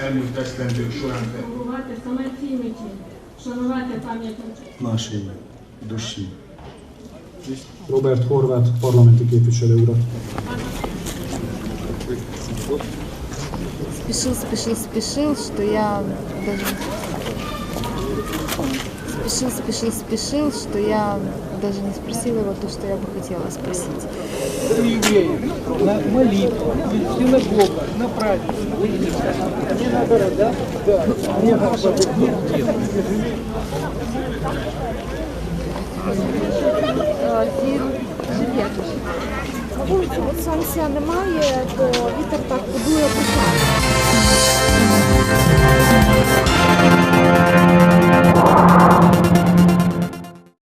сервіс, де стенди, якщо Шанувати. Robert Horváth parlamenti képviselő urat. Спешил, спешил, спешил, что я даже... Спешил, спешил, спешил, что я даже не спросила его то, что я бы хотела спросить евреев на молитву, в синагогах, на праздник. Не надо да? да, не надо, нет дела. Живе. На вулиці от сонця немає, то вітер так подує